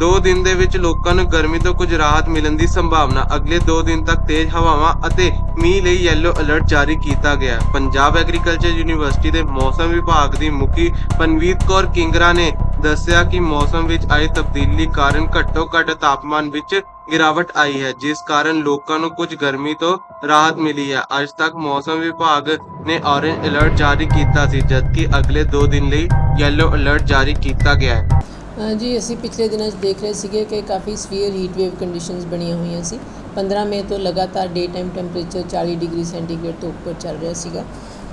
2 ਦਿਨ ਦੇ ਵਿੱਚ ਲੋਕਾਂ ਨੂੰ ਗਰਮੀ ਤੋਂ ਕੁਝ ਰਾਹਤ ਮਿਲਣ ਦੀ ਸੰਭਾਵਨਾ। ਅਗਲੇ 2 ਦਿਨ ਤੱਕ ਤੇਜ਼ ਹਵਾਵਾਂ ਅਤੇ ਮੀਂਹ ਲਈ ਯੈਲੋ ਅਲਰਟ ਜਾਰੀ ਕੀਤਾ ਗਿਆ। ਪੰਜਾਬ ਐਗਰੀਕਲਚਰ ਯੂਨੀਵਰਸਿਟੀ ਦੇ ਮੌਸਮ ਵਿਭਾਗ ਦੀ ਮੁਖੀ ਪਨਵੀਤ ਕੌਰ ਕਿੰਗਰਾ ਨੇ ਦੱਸਿਆ ਕਿ ਮੌਸਮ ਵਿੱਚ ਆਈ ਤਬਦੀਲੀ ਕਾਰਨ ਘੱਟੋ-ਘੱਟ ਤਾਪਮਾਨ ਵਿੱਚ ਗਿਰਾਵਟ ਆਈ ਹੈ, ਜਿਸ ਕਾਰਨ ਲੋਕਾਂ ਨੂੰ ਕੁਝ ਗਰਮੀ ਤੋਂ ਰਾਹਤ ਮਿਲੀ ਹੈ। ਅੱਜ ਤੱਕ ਮੌਸਮ ਵਿਭਾਗ ਨੇ ਔਰੇਂਜ ਅਲਰਟ ਜਾਰੀ ਕੀਤਾ ਸੀ, ਜਦਕਿ ਅਗਲੇ 2 ਦਿਨ ਲਈ ਯੈਲੋ ਅਲਰਟ ਜਾਰੀ ਕੀਤਾ ਗਿਆ ਹੈ। ਜੀ, ਅਸੀਂ ਪਿਛਲੇ ਦਿਨਾਂ 'ਚ ਦੇਖ ਰਹੇ ਸੀਗੇ ਕਿ ਕਾਫੀ ਸਵੀਅਰ ਹੀਟ ਵੇਵ ਕੰਡੀਸ਼ਨਸ ਬਣੀਆਂ ਹੋਈਆਂ ਸੀ। 15 ਮਈ ਤੋਂ ਲਗਾਤਾਰ day time temperature 40 degree centigrade ਤੋਂ ਉੱਪਰ ਚੱਲ ਰਿਹਾ ਸੀਗਾ।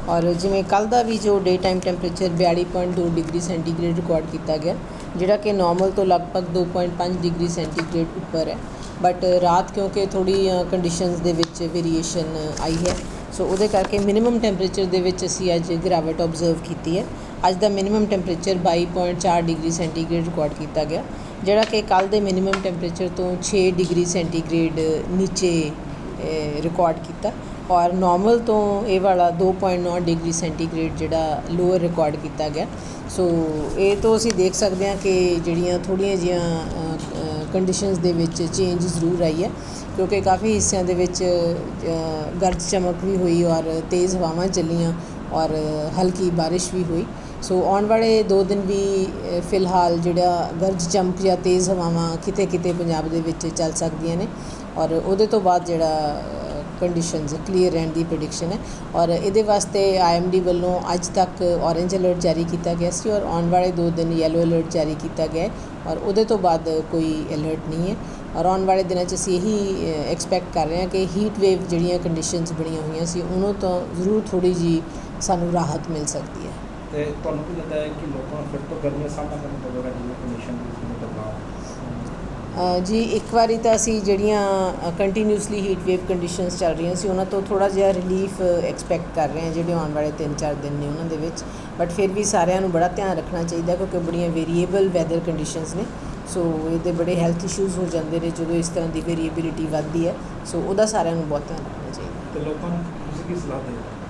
ਔਰ ਜਿਵੇਂ ਕੱਲ ਦਾ ਵੀ ਜੋ day time temperature 42.2 degree centigrade record ਕੀਤਾ ਗਿਆ, ਜਿਹੜਾ ਕਿ ਨਾਰਮਲ ਤੋਂ ਲਗਭਗ 2.5 ਡਿਗਰੀ ਸੈਂਟੀਗ੍ਰੇਡ ਉੱਪਰ ਹੈ। ਬਟ ਰਾਤ ਕਿਉਂਕਿ ਥੋੜੀ ਕੰਡੀਸ਼ਨਸ ਦੇ ਵਿੱਚ ਵੇਰੀਏਸ਼ਨ ਆਈ ਹੈ। ਸੋ ਉਹਦੇ ਕਰਕੇ ਮਿਨੀਮਮ ਟੈਂਪਰੇਚਰ ਦੇ ਵਿੱਚ ਅਸੀਂ ਅੱਜ ਗਿਰਾਵਟ ਆਬਜ਼ਰਵ ਕੀਤੀ ਹੈ। ਅੱਜ ਦਾ minimum temperature 22.4 degree centigrade record ਕੀਤਾ ਗਿਆ, ਜਿਹੜਾ ਕਿ ਕੱਲ ਦੇ ਮਿਨੀਮਮ ਟੈਂਪਰੇਚਰ ਤੋਂ 6 ਡਿਗਰੀ ਸੈਂਟੀਗ੍ਰੇਡ ਨੀਚੇ ਰਿਕਾਰਡ ਕੀਤਾ ਔਰ ਨਾਰਮਲ ਤੋਂ ਇਹ ਵਾਲਾ 2.9 ਡਿਗਰੀ ਸੈਂਟੀਗ੍ਰੇਡ ਜਿਹੜਾ ਲੋਅਰ ਰਿਕਾਰਡ ਕੀਤਾ ਗਿਆ। ਸੋ ਇਹ ਤੋਂ ਅਸੀਂ ਦੇਖ ਸਕਦੇ ਹਾਂ ਕਿ ਜਿਹੜੀਆਂ ਥੋੜੀਆਂ ਜੀਆਂ ਕੰਡੀਸ਼ਨਸ ਦੇ ਵਿੱਚ ਚੇਂਜ ਜ਼ਰੂਰ ਆਈ ਹੈ, ਕਿਉਂਕਿ ਕਾਫੀ ਹਿੱਸਿਆਂ ਦੇ ਵਿੱਚ ਗਰਜ ਚਮਕ ਵੀ ਹੋਈ ਔਰ ਤੇਜ਼ ਹਵਾਵਾਂ ਚੱਲੀਆਂ ਔਰ ਹਲਕੀ ਬਾਰਿਸ਼ ਵੀ ਹੋਈ। ਸੋ ਆਉਣ ਵਾਲੇ 2 ਦਿਨ ਵੀ ਫਿਲਹਾਲ ਜਿਹੜਾ ਗਰਜ ਚਮਕ ਜਾਂ ਤੇਜ਼ ਹਵਾਵਾਂ ਕਿਤੇ ਕਿਤੇ ਪੰਜਾਬ ਦੇ ਵਿੱਚ ਚੱਲ ਸਕਦੀਆਂ ਨੇ। ਔਰ ਉਹਦੇ ਤੋਂ ਬਾਅਦ ਜਿਹੜਾ ਕੰਡੀਸ਼ਨਸ ਕਲੀਅਰ ਰਹਿਣ ਦੀ ਪ੍ਰੈਡਿਕਸ਼ਨ ਹੈ। ਔਰ ਇਹਦੇ ਵਾਸਤੇ ਆਈਐਮਡੀ ਵੱਲੋਂ ਅੱਜ ਤੱਕ ਔਰੇਂਜ ਅਲਰਟ ਜਾਰੀ ਕੀਤਾ ਗਿਆ ਸੀ ਔਰ ਆਉਣ ਵਾਲੇ 2 ਦਿਨ ਯੈਲੋ ਅਲਰਟ ਜਾਰੀ ਕੀਤਾ ਗਿਆ ਔਰ ਉਹਦੇ ਤੋਂ ਬਾਅਦ ਕੋਈ ਅਲਰਟ ਨਹੀਂ ਹੈ। ਔਰ ਆਉਣ ਵਾਲੇ ਦਿਨਾਂ 'ਚ ਅਸੀਂ ਇਹੀ ਐਕਸਪੈਕਟ ਕਰ ਰਹੇ ਹਾਂ ਕਿ ਹੀਟ ਵੇਵ ਜਿਹੜੀਆਂ ਕੰਡੀਸ਼ਨਸ ਬਣੀਆਂ ਹੋਈਆਂ ਸੀ, ਉਹਨਾਂ ਤੋਂ ਜ਼ਰੂਰ ਥੋੜੀ ਜੀ ਸਾਨੂੰ ਰਾਹਤ ਮਿਲ ਸਕਦੀ ਹੈ। ਤੇ ਤੁਹਾਨੂੰ ਕੀ ਲੱਗਦਾ ਹੈ ਕਿ ਲੋਕਾਂ ਨੂੰ ਫਿਰ ਤੋਂ ਗਰਮੀ ਸਾਹਮਣਾ ਕਰਨਾ ਪਵੇਗਾ ਜਿਵੇਂ ਕੰਡੀਸ਼ਨ ਵਿੱਚ ਬਦਲਾਅ ਜੀ ਇੱਕ ਵਾਰੀ ਤਾਂ ਅਸੀਂ ਜਿਹੜੀਆਂ ਕੰਟੀਨਿਊਸਲੀ ਹੀਟ ਵੇਵ ਕੰਡੀਸ਼ਨਸ ਚੱਲ ਰਹੀਆਂ ਸੀ ਉਹਨਾਂ ਤੋਂ ਥੋੜਾ ਜਿਹਾ ਰਿਲੀਫ ਐਕਸਪੈਕਟ ਕਰ ਰਹੇ ਹਾਂ ਜਿਹੜੇ ਆਉਣ ਵਾਲੇ 3-4 ਦਿਨ ਨੇ ਉਹਨਾਂ ਦੇ ਵਿੱਚ। ਬਟ ਫਿਰ ਵੀ ਸਾਰਿਆਂ ਨੂੰ ਬੜਾ ਧਿਆਨ ਰੱਖਣਾ ਚਾਹੀਦਾ ਕਿਉਂਕਿ ਬੜੀਆਂ ਵੇਰੀਏਬਲ ਵੈਦਰ ਕੰਡੀਸ਼ਨਸ ਨੇ। ਸੋ ਇਹਦੇ ਬੜੇ ਹੈਲਥ ਇਸ਼ੂਜ਼ ਹੋ ਜਾਂਦੇ ਨੇ ਜਦੋਂ ਇਸ ਤਰ੍ਹਾਂ ਦੀ ਵੇਰੀਏਬਿਲਿਟੀ ਵੱਧਦੀ ਹੈ। ਸੋ ਉਹਦਾ ਸਾਰਿਆਂ ਨੂੰ ਬਹੁਤ ਧਿਆਨ ਰੱਖਣਾ ਚਾਹੀਦਾ। ਤੇ ਲੋਕਾਂ ਨੂੰ ਤੁਸੀਂ ਕੀ ਸਲਾਹ ਦੇਵੋਗੇ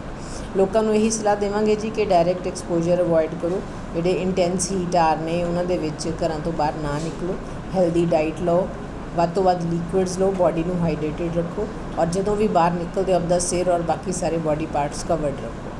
ਲੋਕਾਂ ਨੂੰ ਇਹੀ ਸਲਾਹ ਦੇਵਾਂਗੇ ਜੀ ਕਿ ਡਾਇਰੈਕਟ ਐਕਸਪੋਜ਼ਰ ਅਵੋਇਡ ਕਰੋ। ਜਿਹੜੇ ਇੰਟੈਂਸ ਹੀਟ ਆਰ ਨੇ ਉਹਨਾਂ ਦੇ ਵਿੱਚ ਘਰਾਂ ਤੋਂ ਬਾਹਰ ਨਾ ਨਿਕਲੋ। ਹੈਲਦੀ ਡਾਈਟ ਲਓ, ਵੱਧ ਤੋਂ ਵੱਧ ਲਿਕੁਇਡਸ ਲਓ ਬਾਡੀ ਨੂੰ ਹਾਈਡਰੇਟਡ ਰੱਖੋ ਔਰ ਜਦੋਂ ਵੀ ਬਾਹਰ ਨਿਕਲਦੇ ਹੋ, ਆਪਦਾ ਸਿਰ ਔਰ ਬਾਕੀ ਸਾਰੇ ਬਾਡੀ ਪਾਰਟਸ ਕਵਰਡ ਰੱਖੋ।